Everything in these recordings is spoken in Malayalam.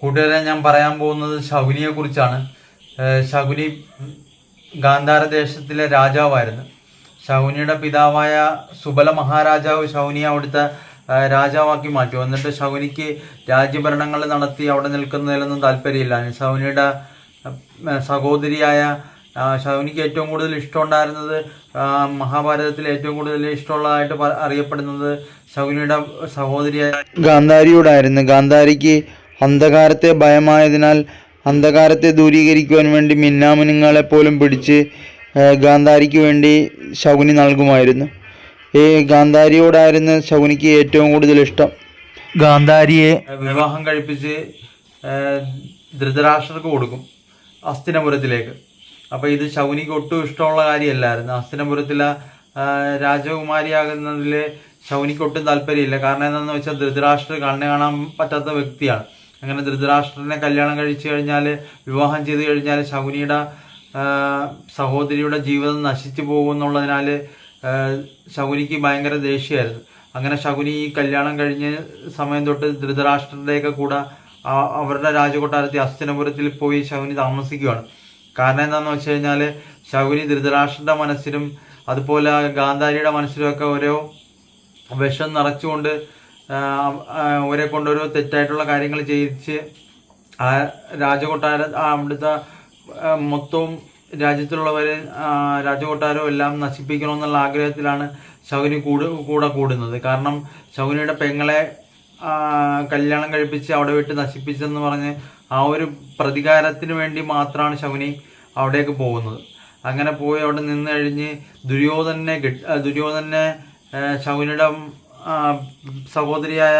കൂട്ടുകാരെ ഞാൻ പറയാൻ പോകുന്നത് ശകുനിയെ കുറിച്ചാണ് ശകുനി ഗാന്ധാര ദേശത്തിലെ രാജാവായിരുന്നു. ശകുനിയുടെ പിതാവായ സുബല മഹാരാജാവ് ശകുനിയെ അവിടുത്തെ രാജാവാക്കി മാറ്റി. എന്നിട്ട് ശകുനിക്ക് രാജ്യഭരണങ്ങൾ നടത്തി അവിടെ നിൽക്കുന്നതിലൊന്നും താല്പര്യമില്ല. ശകുനിയുടെ സഹോദരിയായ ശകുനിക്ക് ഏറ്റവും കൂടുതൽ ഇഷ്ടമുണ്ടായിരുന്നത് മഹാഭാരതത്തിൽ ഏറ്റവും കൂടുതൽ ഇഷ്ടമുള്ളതായിട്ട് അറിയപ്പെടുന്നത് ശകുനിയുടെ സഹോദരിയായ ഗാന്ധാരിയോടായിരുന്നു. ഗാന്ധാരിക്ക് അന്ധകാരത്തെ ഭയമായതിനാൽ അന്ധകാരത്തെ ദൂരീകരിക്കുവാൻ വേണ്ടി മിന്നാമിനുങ്ങളെ പോലും പിടിച്ച് ഗാന്ധാരിക്ക് വേണ്ടി ശകുനി നൽകുമായിരുന്നു. ഈ ഗാന്ധാരിയോടായിരുന്നു ശകുനിക്ക് ഏറ്റവും കൂടുതൽ ഇഷ്ടം. ഗാന്ധാരിയെ വിവാഹം കഴിപ്പിച്ച് ധൃതരാഷ്ട്രർക്ക് കൊടുക്കും അസ്ഥിനപുരത്തിലേക്ക്. അപ്പോൾ ഇത് ശകുനിക്ക് ഒട്ടും ഇഷ്ടമുള്ള കാര്യമല്ലായിരുന്നു. അസ്തിനപുരത്തിലെ രാജകുമാരിയാകുന്നതിൽ ശൗനിക്ക് ഒട്ടും താല്പര്യമില്ല. കാരണം എന്താണെന്ന് വെച്ചാൽ ധൃതരാഷ്ട്ര കണ്ണു കാണാൻ പറ്റാത്ത വ്യക്തിയാണ്. അങ്ങനെ ധൃതരാഷ്ട്രനെ കല്യാണം കഴിച്ചു കഴിഞ്ഞാൽ വിവാഹം ചെയ്തു കഴിഞ്ഞാൽ ശകുനിയുടെ സഹോദരിയുടെ ജീവിതം നശിച്ചു പോകുമെന്നുള്ളതിനാൽ ശകുനിക്ക് ഭയങ്കര ദേഷ്യമായിരുന്നു. അങ്ങനെ ശകുനി ഈ കല്യാണം കഴിഞ്ഞ സമയം തൊട്ട് ധൃതരാഷ്ട്രന്റെയൊക്കെ കൂടെ അവരുടെ രാജകൊട്ടാരത്തിൽ അസ്തിനപുരത്തിൽ പോയി ശകുനി താമസിക്കുകയാണ് കാരണം എന്താണെന്ന് വെച്ച് കഴിഞ്ഞാൽ ശകുനി ധൃതരാഷ്ട്രന്റെ മനസ്സിലും അതുപോലെ ഗാന്ധാരിയുടെ മനസ്സിലുമൊക്കെ ഓരോ വിഷം നിറച്ചുകൊണ്ട് അവരെ കൊണ്ടൊരു തെറ്റായിട്ടുള്ള കാര്യങ്ങൾ ചെയ്യിച്ച് ആ രാജകൊട്ടാര അവിടുത്തെ മൊത്തവും രാജ്യത്തുള്ളവരെ രാജകൊട്ടാരവും എല്ലാം നശിപ്പിക്കണമെന്നുള്ള ആഗ്രഹത്തിലാണ് ശകുനി കൂട് കൂടെ കൂടുന്നത്. കാരണം ശകുനിയുടെ പെങ്ങളെ കല്യാണം കഴിപ്പിച്ച് അവിടെ വിട്ട് നശിപ്പിച്ചെന്ന് പറഞ്ഞ് ആ ഒരു പ്രതികാരത്തിന് വേണ്ടി മാത്രമാണ് ശകുനി അവിടേക്ക് പോകുന്നത്. അങ്ങനെ പോയി അവിടെ നിന്ന് കഴിഞ്ഞ് ദുര്യോധനെ ദുര്യോധനെ ശൗനിയുടെ സഹോദരിയായ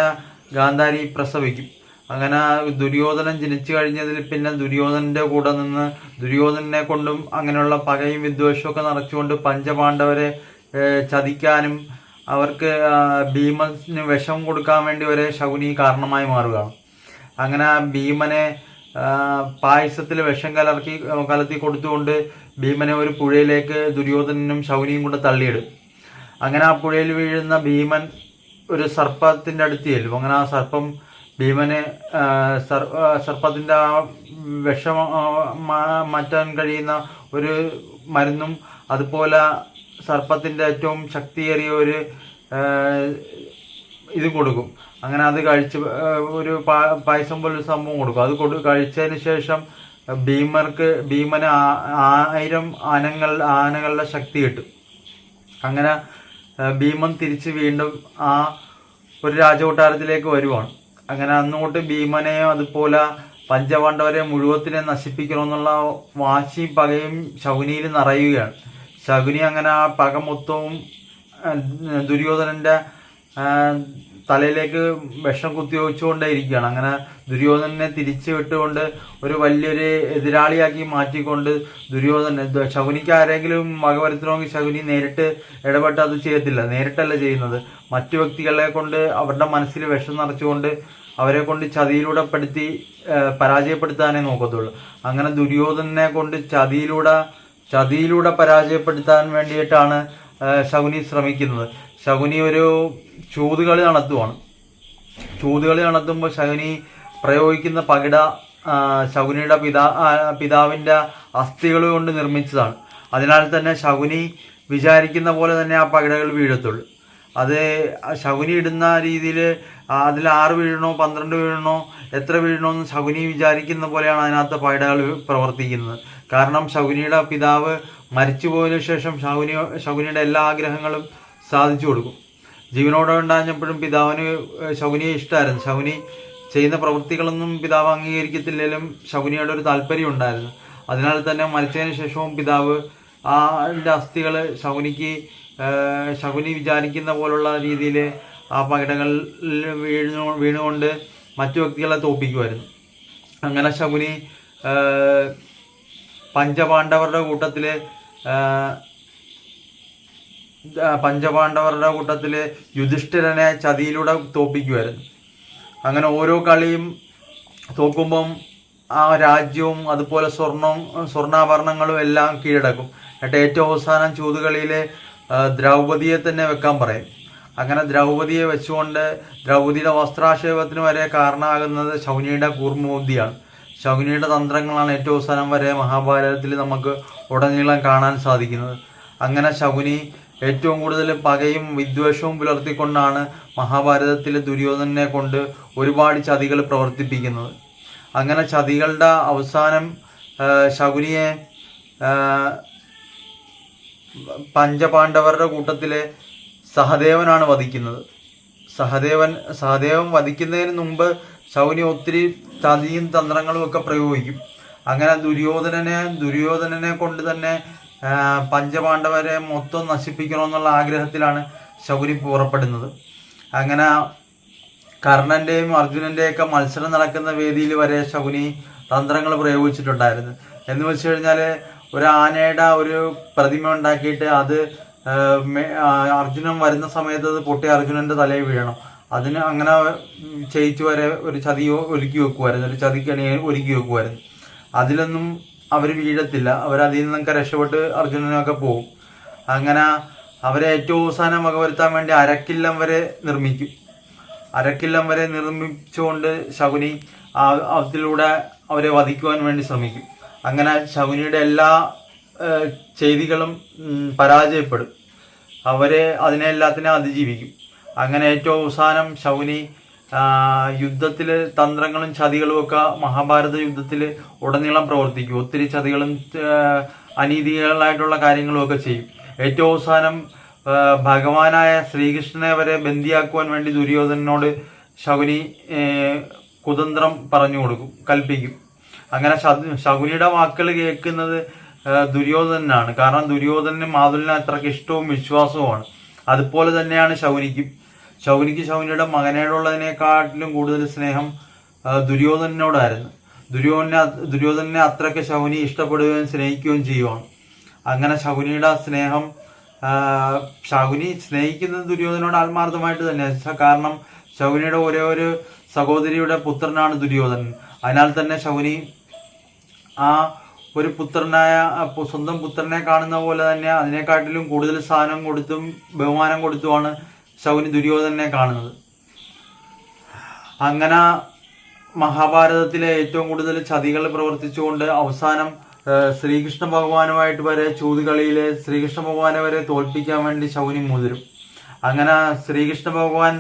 ഗാന്ധാരി പ്രസവിക്കും. അങ്ങനെ ദുര്യോധനൻ ജനിച്ചു കഴിഞ്ഞതിൽ പിന്നെ ദുര്യോധനന്റെ കൂടെ നിന്ന് ദുര്യോധനനെ കൊണ്ടും അങ്ങനെയുള്ള പകയും വിദ്വേഷവും ഒക്കെ നിറച്ചുകൊണ്ട് പഞ്ചപാണ്ഡവരെ ചതിക്കാനും അവർക്ക് ഭീമന് വിഷം കൊടുക്കാൻ വേണ്ടി വരെ ശകുനി കാരണമായി മാറുകയാണ്. അങ്ങനെ ഭീമനെ പായസത്തിൽ വിഷം കലർക്കി കലർത്തി കൊടുത്തുകൊണ്ട് ഭീമനെ ഒരു പുഴയിലേക്ക് ദുര്യോധനനും ശൗനിയും കൂടെ തള്ളിയിടും. അങ്ങനെ ആ പുഴയിൽ വീഴുന്ന ഭീമൻ ഒരു സർപ്പത്തിന്റെ അടുത്ത് ചെല്ലും. അങ്ങനെ ആ സർപ്പം ഭീമനെ സർപ്പത്തിന്റെ ആ വിഷം മാറ്റാൻ കഴിയുന്ന ഒരു മരുന്നും അതുപോലെ സർപ്പത്തിന്റെ ഏറ്റവും ശക്തിയേറിയ ഒരു ഇത് കൊടുക്കും. അങ്ങനെ അത് കഴിച്ച് ഒരു പായസം പോലൊരു സംഭവം കൊടുക്കും. അത് കൊടു കഴിച്ചതിന് ശേഷം ഭീമർക്ക് ഭീമന് ആയിരം ആനങ്ങൾ ആനകളുടെ ശക്തി കിട്ടും. അങ്ങനെ ഭീമൻ തിരിച്ച് വീണ്ടും ആ ഒരു രാജകൊട്ടാരത്തിലേക്ക് വരുവാണ്. അങ്ങനെ അന്നോട്ട് ഭീമനെയും അതുപോലെ പഞ്ചപാണ്ഡവരെ മുഴുവത്തിനെ നശിപ്പിക്കണമെന്നുള്ള വാശി പകയും ശകുനിയിൽ നിറയുകയാണ്. ശകുനി അങ്ങനെ ആ പക മൊത്തവും ദുര്യോധനന്റെ തലയിലേക്ക് വിഷം കുത്തിവെച്ചുകൊണ്ടേ ഇരിക്കുകയാണ് അങ്ങനെ ദുര്യോധനനെ തിരിച്ചു വിട്ടുകൊണ്ട് ഒരു വലിയൊരു എതിരാളിയാക്കി മാറ്റിക്കൊണ്ട് ദുര്യോധന ശകുനിക്ക് ആരെങ്കിലും വക വരുത്തണമെങ്കിൽ ശകുനി നേരിട്ട് ഇടപെട്ട് അത് ചെയ്യത്തില്ല. നേരിട്ടല്ല ചെയ്യുന്നത്. മറ്റു വ്യക്തികളെ കൊണ്ട് അവരുടെ മനസ്സിൽ വിഷം നിറച്ചുകൊണ്ട് അവരെ കൊണ്ട് ചതിയിലൂടെ പെടുത്തി പരാജയപ്പെടുത്താനേ നോക്കത്തുള്ളൂ. അങ്ങനെ ദുര്യോധനെ കൊണ്ട് ചതിയിലൂടെ ചതിയിലൂടെ പരാജയപ്പെടുത്താൻ വേണ്ടിയിട്ടാണ് ശകുനി ശ്രമിക്കുന്നത്. ശകുനി ഒരു ചൂതുകളി നടത്തുവാണ്. ചൂതുകളി നടത്തുമ്പോൾ ശകുനി പ്രയോഗിക്കുന്ന പകിട ശകുനിയുടെ പിതാ പിതാവിന്റെ അസ്ഥികൾ കൊണ്ട് നിർമ്മിച്ചതാണ്. അതിനാൽ തന്നെ ശകുനി വിചാരിക്കുന്ന പോലെ തന്നെ ആ പകിടകൾ വീഴത്തുള്ളൂ. അത് ശകുനി ഇടുന്ന രീതിയിൽ അതിൽ ആറ് വീഴണോ പന്ത്രണ്ട് വീഴണോ എത്ര വീഴണോ എന്ന് ശകുനി വിചാരിക്കുന്ന പോലെയാണ് അതിനകത്ത് പകിടകൾ പ്രവർത്തിക്കുന്നത്. കാരണം ശകുനിയുടെ പിതാവ് മരിച്ചു പോയതിനു ശേഷം ശകുനി ശകുനിയുടെ എല്ലാ ആഗ്രഹങ്ങളും സാധിച്ചു കൊടുക്കും. ജീവനോടെ ഉണ്ടാഞ്ഞപ്പോഴും പിതാവിന് ശകുനിയെ ഇഷ്ടമായിരുന്നു ശകുനി ചെയ്യുന്ന പ്രവൃത്തികളൊന്നും പിതാവ് അംഗീകരിക്കത്തില്ലെങ്കിലും ശകുനിയുടെ ഒരു താല്പര്യം ഉണ്ടായിരുന്നു. അതിനാൽ തന്നെ മരിച്ചതിന് ശേഷവും പിതാവ് ആ അസ്ഥികൾ ശകുനിക്ക് ശകുനി വിചാരിക്കുന്ന പോലുള്ള രീതിയിൽ ആ പകിടങ്ങളിൽ വീണു വീണുകൊണ്ട് മറ്റു വ്യക്തികളെ തോപ്പിക്കുമായിരുന്നു അങ്ങനെ ശകുനി പഞ്ചപാണ്ഡവരുടെ കൂട്ടത്തിൽ പഞ്ചപാണ്ഡവരുടെ കൂട്ടത്തിൽ യുധിഷ്ഠിരനെ ചതിയിലൂടെ തോപ്പിക്കുമായിരുന്നു അങ്ങനെ ഓരോ കളിയും തോക്കുമ്പം ആ രാജ്യവും അതുപോലെ സ്വർണവും സ്വർണാഭരണങ്ങളും എല്ലാം കീഴടക്കും. എന്നിട്ട് ഏറ്റവും അവസാനം ചൂതുകളിയിലെ ദ്രൗപതിയെ തന്നെ വെക്കാൻ പറയും. അങ്ങനെ ദ്രൗപതിയെ വെച്ചുകൊണ്ട് ദ്രൗപതിയുടെ വസ്ത്രാക്ഷേപത്തിന് വരെ കാരണമാകുന്നത് ശൗനിയുടെ കൂർമ്മബുദ്ധിയാണ് ശൗനിയുടെ തന്ത്രങ്ങളാണ് ഏറ്റവും അവസാനം വരെ മഹാഭാരതത്തിൽ നമുക്ക് ഉടനീളം കാണാൻ സാധിക്കുന്നത്. അങ്ങനെ ശകുനി ഏറ്റവും കൂടുതൽ പകയും വിദ്വേഷവും പുലർത്തിക്കൊണ്ടാണ് മഹാഭാരതത്തിലെ ദുര്യോധനെ കൊണ്ട് ഒരുപാട് ചതികൾ പ്രവർത്തിപ്പിക്കുന്നത്. അങ്ങനെ ചതികളുടെ അവസാനം ശകുനിയെ പഞ്ചപാണ്ഡവരുടെ കൂട്ടത്തിലെ സഹദേവനാണ് വധിക്കുന്നത്. സഹദേവൻ സഹദേവൻ വധിക്കുന്നതിന് മുമ്പ് ശൗനി ഒത്തിരി ചതിയും തന്ത്രങ്ങളും ഒക്കെ പ്രയോഗിക്കും. അങ്ങനെ ദുര്യോധനനെ ദുര്യോധനനെ കൊണ്ട് തന്നെ പഞ്ചപാണ്ഡവരെ മൊത്തം നശിപ്പിക്കണമെന്നുള്ള ആഗ്രഹത്തിലാണ് ശൗരി പുറപ്പെടുന്നത്. അങ്ങനെ കർണന്റെയും അർജുനന്റെയൊക്കെ മത്സരം നടക്കുന്ന വേദിയിൽ വരെ ശകുനി തന്ത്രങ്ങൾ പ്രയോഗിച്ചിട്ടുണ്ടായിരുന്നു. എന്ന് വെച്ച് കഴിഞ്ഞാൽ ഒരു ആനയുടെ ഒരു പ്രതിമ ഉണ്ടാക്കിയിട്ട് അത് അർജുനൻ വരുന്ന സമയത്ത് അത് പൊട്ടി അർജുനന്റെ തലയിൽ വീഴണം. അതിന് അങ്ങനെ ചെയ്യിച്ചു വരെ ഒരു ചതി ഒരുക്കി വെക്കുമായിരുന്നു ഒരു ചതിക്കണി ഒരുക്കി വെക്കുമായിരുന്നു അതിലൊന്നും അവർ വീഴത്തില്ല അവരതിൽ നിന്നൊക്കെ രക്ഷപ്പെട്ട് അർജുനനൊക്കെ പോകും അങ്ങനെ അവരെ ഏറ്റവും അവസാനം വകവരുത്താൻ വേണ്ടി അരക്കില്ലം വരെ നിർമ്മിക്കും. അരക്കില്ലം വരെ നിർമ്മിച്ചുകൊണ്ട് ശകുനി അതിലൂടെ അവരെ വധിക്കുവാൻ വേണ്ടി ശ്രമിക്കും. അങ്ങനെ ശകുനിയുടെ എല്ലാ ചെയ്തികളും പരാജയപ്പെടും. അവരെ അതിനെ എല്ലാത്തിനെ അതിജീവിക്കും. അങ്ങനെ ഏറ്റവും അവസാനം ശകുനി യുദ്ധത്തിൽ തന്ത്രങ്ങളും ചതികളും ഒക്കെ മഹാഭാരത യുദ്ധത്തിൽ ഉടനീളം പ്രവർത്തിക്കും. ഒത്തിരി ചതികളും അനീതികളായിട്ടുള്ള കാര്യങ്ങളും ഒക്കെ ചെയ്യും. ഏറ്റവും അവസാനം ഭഗവാനായ ശ്രീകൃഷ്ണനെ വരെ ബന്ദിയാക്കുവാൻ വേണ്ടി ദുര്യോധനോട് ശകുനി കുതന്ത്രം പറഞ്ഞു കൊടുക്കും കൽപ്പിക്കും. അങ്ങനെ ശകുനിയുടെ വാക്കുകൾ കേൾക്കുന്നത് ദുര്യോധനാണ് കാരണം ദുര്യോധനന് മാതുലിന് അത്രയ്ക്ക് ഇഷ്ടവും വിശ്വാസവുമാണ്. അതുപോലെ തന്നെയാണ് ശകുനിക്കും. ശകുനിക്ക് ശൗനിയുടെ മകനോടുള്ളതിനെക്കാട്ടിലും കൂടുതൽ സ്നേഹം ദുര്യോധനോടായിരുന്നു ദുര്യോധന ദുര്യോധനെ അത്രയ്ക്ക് ശൗനി ഇഷ്ടപ്പെടുകയും സ്നേഹിക്കുകയും ചെയ്യുവാണ്. അങ്ങനെ ശൗനിയുടെ സ്നേഹം ശൗനി സ്നേഹിക്കുന്നത് ദുര്യോധനോട് ആത്മാർത്ഥമായിട്ട് തന്നെ. കാരണം ശൗനിയുടെ ഒരേ ഒരു സഹോദരിയുടെ പുത്രനാണ് ദുര്യോധനൻ. അതിനാൽ തന്നെ ശൗനി ആ ഒരു പുത്രനായ സ്വന്തം പുത്രനെ കാണുന്ന പോലെ തന്നെ അതിനെക്കാട്ടിലും കൂടുതൽ സ്ഥാനം കൊടുത്തും ബഹുമാനം കൊടുത്തുമാണ് ശകുനി ദുര്യോധനെ കാണുന്നത്. അങ്ങനെ മഹാഭാരതത്തിലെ ഏറ്റവും കൂടുതൽ ചതികൾ പ്രവർത്തിച്ചുകൊണ്ട് അവസാനം ശ്രീകൃഷ്ണ ഭഗവാനുമായിട്ട് വരെ ചൂതുകളിയിലെ ശ്രീകൃഷ്ണ ഭഗവാനെ വരെ തോൽപ്പിക്കാൻ വേണ്ടി ശൗനി മുതിരും. അങ്ങനെ ശ്രീകൃഷ്ണ ഭഗവാൻ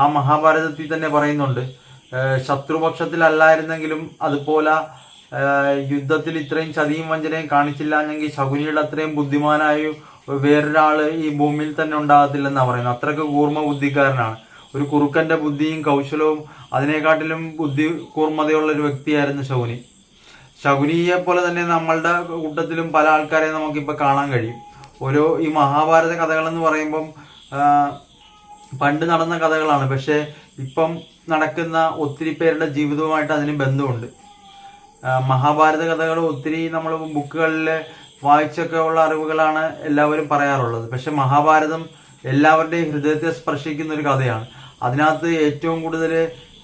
ആ മഹാഭാരതത്തിൽ തന്നെ പറയുന്നുണ്ട് ശത്രുപക്ഷത്തിലല്ലായിരുന്നെങ്കിലും അതുപോലെ യുദ്ധത്തിൽ ഇത്രയും ചതിയും വഞ്ചനയും കാണിച്ചില്ലാന്നെങ്കിൽ ശകുനിയുടെ അത്രയും ബുദ്ധിമാനായ വേറൊരാൾ ഈ ഭൂമിയിൽ തന്നെ ഉണ്ടാകത്തില്ലെന്നാണ് പറയുന്നത്. അത്രയ്ക്ക് കൂർമ്മ ബുദ്ധിക്കാരനാണ്. ഒരു കുറുക്കന്റെ ബുദ്ധിയും കൗശലവും അതിനെക്കാട്ടിലും ബുദ്ധി കൂർമ്മതയുള്ള ഒരു വ്യക്തിയായിരുന്നു ശകുനി. ശകുനിയെ പോലെ തന്നെ നമ്മളുടെ കൂട്ടത്തിലും പല ആൾക്കാരെ നമുക്കിപ്പോൾ കാണാൻ കഴിയും. ഓരോ ഈ മഹാഭാരത കഥകളെന്ന് പറയുമ്പം പണ്ട് നടന്ന കഥകളാണ്. പക്ഷേ ഇപ്പം നടക്കുന്ന ഒത്തിരി പേരുടെ ജീവിതവുമായിട്ട് അതിന് ബന്ധമുണ്ട്. മഹാഭാരത കഥകൾ ഒത്തിരി നമ്മൾ ബുക്കുകളിൽ വായിച്ചൊക്കെ ഉള്ള അറിവുകളാണ് എല്ലാവരും പറയാറുള്ളത്. പക്ഷെ മഹാഭാരതം എല്ലാവരുടെയും ഹൃദയത്തെ സ്പർശിക്കുന്ന ഒരു കഥയാണ്. അതിനകത്ത് ഏറ്റവും കൂടുതൽ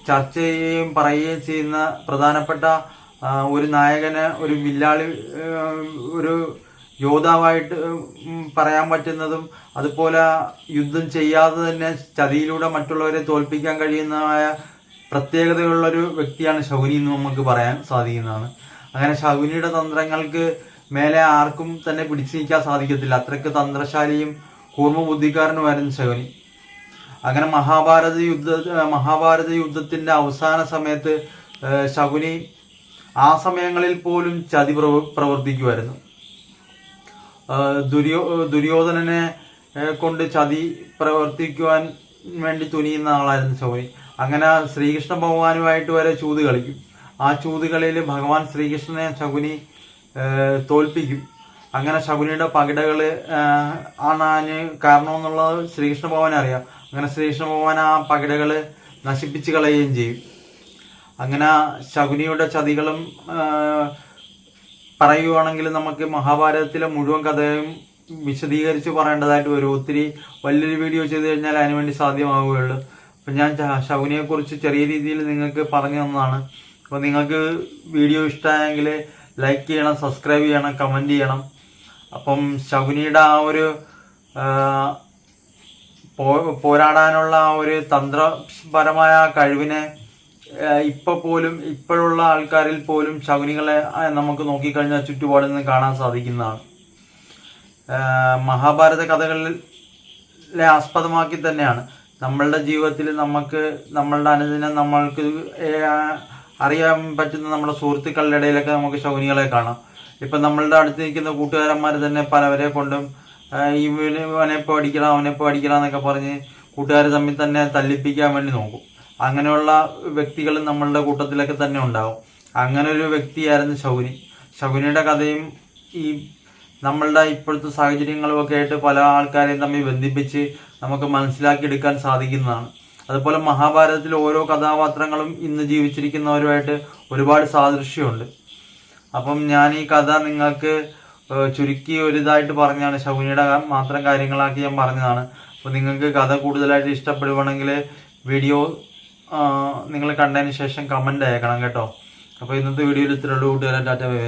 ചർച്ച ചെയ്യുകയും പറയുകയും ചെയ്യുന്ന പ്രധാനപ്പെട്ട ഒരു നായകന് ഒരു വില്ലാളി ഒരു യോദ്ധാവായിട്ട് പറയാൻ പറ്റുന്നതും അതുപോലെ യുദ്ധം ചെയ്യാതെ തന്നെ ചതിയിലൂടെ മറ്റുള്ളവരെ തോൽപ്പിക്കാൻ കഴിയുന്നതായ പ്രത്യേകതയുള്ളൊരു വ്യക്തിയാണ് ശകുനി എന്ന് നമുക്ക് പറയാൻ സാധിക്കുന്നതാണ്. അങ്ങനെ ശകുനിയുടെ തന്ത്രങ്ങൾക്ക് മേലെ ആർക്കും തന്നെ പിടിച്ചു നിൽക്കാൻ സാധിക്കത്തില്ല. അത്രയ്ക്ക് തന്ത്രശാലിയും കൂർമ്മ ബുദ്ധിക്കാരനുമായിരുന്നു ശകുനി. അങ്ങനെ മഹാഭാരത യുദ്ധ മഹാഭാരത യുദ്ധത്തിന്റെ അവസാന സമയത്ത് ശകുനി ആ സമയങ്ങളിൽ പോലും ചതി പ്രവ- പ്രവർത്തിക്കുമായിരുന്നു. ദുര്യോ ദുര്യോധനനെ കൊണ്ട് ചതി പ്രവർത്തിക്കുവാൻ വേണ്ടി തുനിയുന്ന ആളായിരുന്നു ശകുനി. അങ്ങനെ ശ്രീകൃഷ്ണ ഭഗവാനുമായിട്ട് വരെ ചൂത് കളിക്കും. ആ ചൂതുകളിൽ ഭഗവാൻ ശ്രീകൃഷ്ണനെ ശകുനി തോൽപ്പിക്കും. അങ്ങനെ ശകുനിയുടെ പകിടകൾ ഏഹ്, ആണ് അതിന് കാരണമെന്നുള്ളത് ശ്രീകൃഷ്ണ ഭഗവാൻ അറിയാം. അങ്ങനെ ശ്രീകൃഷ്ണ ഭഗവാൻ ആ പകിടകൾ നശിപ്പിച്ച് കളയുകയും ചെയ്യും. അങ്ങനെ ശകുനിയുടെ ചതികളും പറയുകയാണെങ്കിൽ നമുക്ക് മഹാഭാരതത്തിലെ മുഴുവൻ കഥയും വിശദീകരിച്ച് പറയേണ്ടതായിട്ട് വരും. ഒത്തിരി വലിയൊരു വീഡിയോ ചെയ്ത് കഴിഞ്ഞാൽ അതിനുവേണ്ടി സാധ്യമാവുകയുള്ളൂ. അപ്പം ഞാൻ ശകുനിയെക്കുറിച്ച് ചെറിയ രീതിയിൽ നിങ്ങൾക്ക് പറഞ്ഞു തന്നതാണ്. അപ്പോൾ നിങ്ങൾക്ക് വീഡിയോ ഇഷ്ടമായെങ്കിൽ ലൈക്ക് ചെയ്യണം സബ്സ്ക്രൈബ് ചെയ്യണം കമന്റ് ചെയ്യണം. അപ്പം ശകുനിയുടെ ആ ഒരു പോരാടാനുള്ള ആ ഒരു തന്ത്രപരമായ കഴിവിനെ ഇപ്പൊ പോലും ഇപ്പോഴുള്ള ആൾക്കാരിൽ പോലും ശകുനികളെ നമുക്ക് നോക്കിക്കഴിഞ്ഞാൽ ചുറ്റുപാടിൽ നിന്ന് കാണാൻ സാധിക്കുന്നതാണ്. മഹാഭാരത കഥകളിലെ ആസ്പദമാക്കി തന്നെയാണ്. നമ്മളുടെ ജീവിതത്തിൽ നമുക്ക് നമ്മളുടെ അനുദിനം നമ്മൾക്ക് അറിയാൻ പറ്റുന്ന നമ്മുടെ സുഹൃത്തുക്കളുടെ ഇടയിലൊക്കെ നമുക്ക് ശകുനികളെ കാണാം. ഇപ്പം നമ്മളുടെ അടുത്ത് നിൽക്കുന്ന കൂട്ടുകാരന്മാർ തന്നെ പലവരെ കൊണ്ടും ഇവനെ പഠിക്കണം അവനെ പഠിക്കണം എന്നൊക്കെ പറഞ്ഞ് കൂട്ടുകാർ തമ്മിൽ തന്നെ തല്ലിപ്പിക്കാൻ വേണ്ടി നോക്കും. അങ്ങനെയുള്ള വ്യക്തികൾ നമ്മളുടെ കൂട്ടത്തിലൊക്കെ തന്നെ ഉണ്ടാവും. അങ്ങനെ ഒരു വ്യക്തിയായിരുന്നു ശൗനി. ശകുനിയുടെ കഥയും ഈ നമ്മളുടെ ഇപ്പോഴത്തെ സാഹചര്യങ്ങളും ഒക്കെ ആയിട്ട് പല ആൾക്കാരെയും തമ്മിൽ ബന്ധിപ്പിച്ച് നമുക്ക് മനസ്സിലാക്കിയെടുക്കാൻ സാധിക്കുന്നതാണ്. അതുപോലെ മഹാഭാരതത്തിൽ ഓരോ കഥാപാത്രങ്ങളും ഇന്ന് ജീവിച്ചിരിക്കുന്നവരുമായിട്ട് ഒരുപാട് സാദൃശ്യമുണ്ട്. അപ്പം ഞാൻ ഈ കഥ നിങ്ങൾക്ക് ചുരുക്കി ഒരിതായിട്ട് പറഞ്ഞാണ് ശകുനിയുടെ മാത്രം കാര്യങ്ങളാക്കി ഞാൻ പറഞ്ഞതാണ്. അപ്പോൾ നിങ്ങൾക്ക് കഥ കൂടുതലായിട്ട് ഇഷ്ടപ്പെടുവാണെങ്കിൽ വീഡിയോ നിങ്ങൾ കണ്ടതിന് ശേഷം കമന്റ് അയക്കണം കേട്ടോ. അപ്പോൾ ഇന്നത്തെ വീഡിയോയിൽ ഇത്രയുള്ളൂ കൂട്ടുകാരെ ടാറ്റ ബൈ.